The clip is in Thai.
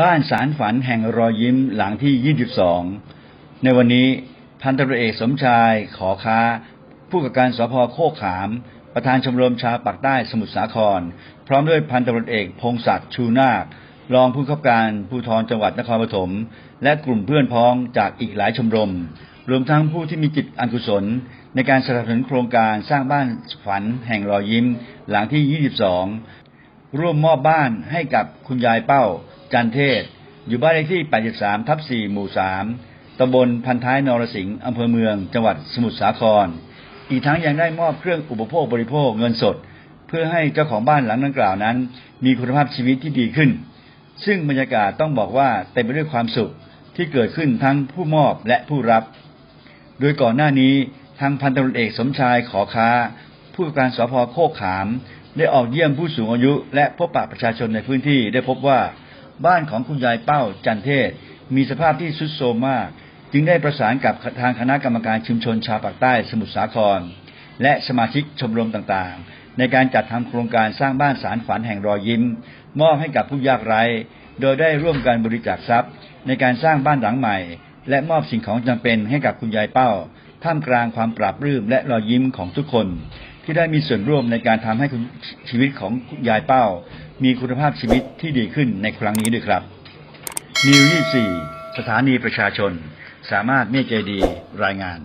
บ้านสารฝันแห่งรอยยิ้มหลังที่ 22 ในวันนี้พันตำรวจเอกสมชายขอค้า ผู้กับการสพโคกขาม ประธานชมรมชาปากใต้สมุทรสาคร พร้อมด้วยพันตำรวจเอกพงศักดิ์ชูนาครองผู้ขับการภูธรจังหวัดนครปฐมและกลุ่มเพื่อนพ้องจากอีกหลายชมรม รวมทั้งผู้ที่มีจิตอันกุศล ในการสนับสนุนโครงการสร้างบ้านฝันแห่งรอยยิ้มหลังที่ 22 ร่วมมอบบ้านให้กับคุณยายเป้า จันเทศ อยู่บ้านเลขที่ 83 ทับ 4 หมู่ 3 ตำบลพันท้ายนรสิงห์อำเภอเมือง จังหวัดสมุทรสาคร อีกทั้งยังได้มอบเครื่องอุปโภคบริโภคเงินสด เพื่อให้เจ้าของบ้านหลังดังกล่าวนั้น มีคุณภาพชีวิตที่ดีขึ้น ซึ่งบรรยากาศต้องบอกว่าเต็มไปด้วยความสุขที่เกิดขึ้นทั้งผู้มอบและผู้รับ โดยก่อนหน้านี้ทางพันตำรวจเอกสมชายขอค้า ผู้การสพโคกขาม ได้ออกเยี่ยมผู้สูงอายุ และพบปะประชาชนในพื้นที่ได้พบว่า บ้านของคุณยายเป้าจันเทศ มีสภาพที่ทรุดโทรมมาก จึงได้ประสานกับทางคณะกรรมการชุมชนชาวปากใต้สมุทรสาคร และสมาชิกชมรมต่างๆ ในการจัดทำโครงการสร้างบ้านสารฝันแห่งรอยยิ้ม มอบให้กับผู้ยากไร้ โดยได้ร่วมกันบริจาคทรัพย์ ในการสร้างบ้านหลังใหม่ และมอบสิ่งของจำเป็นให้กับคุณยายเป้า ท่ามกลางความปราบรื่มและรอยยิ้มของทุกคนที่ได้มีส่วนร่วมในการทำให้ชีวิตของคุณยายเป้า มีคุณภาพชีวิตที่ดีขึ้นในครั้งนี้ด้วยครับนิว24 สถานีประชาชน สามารถเมฆใจดีรายงาน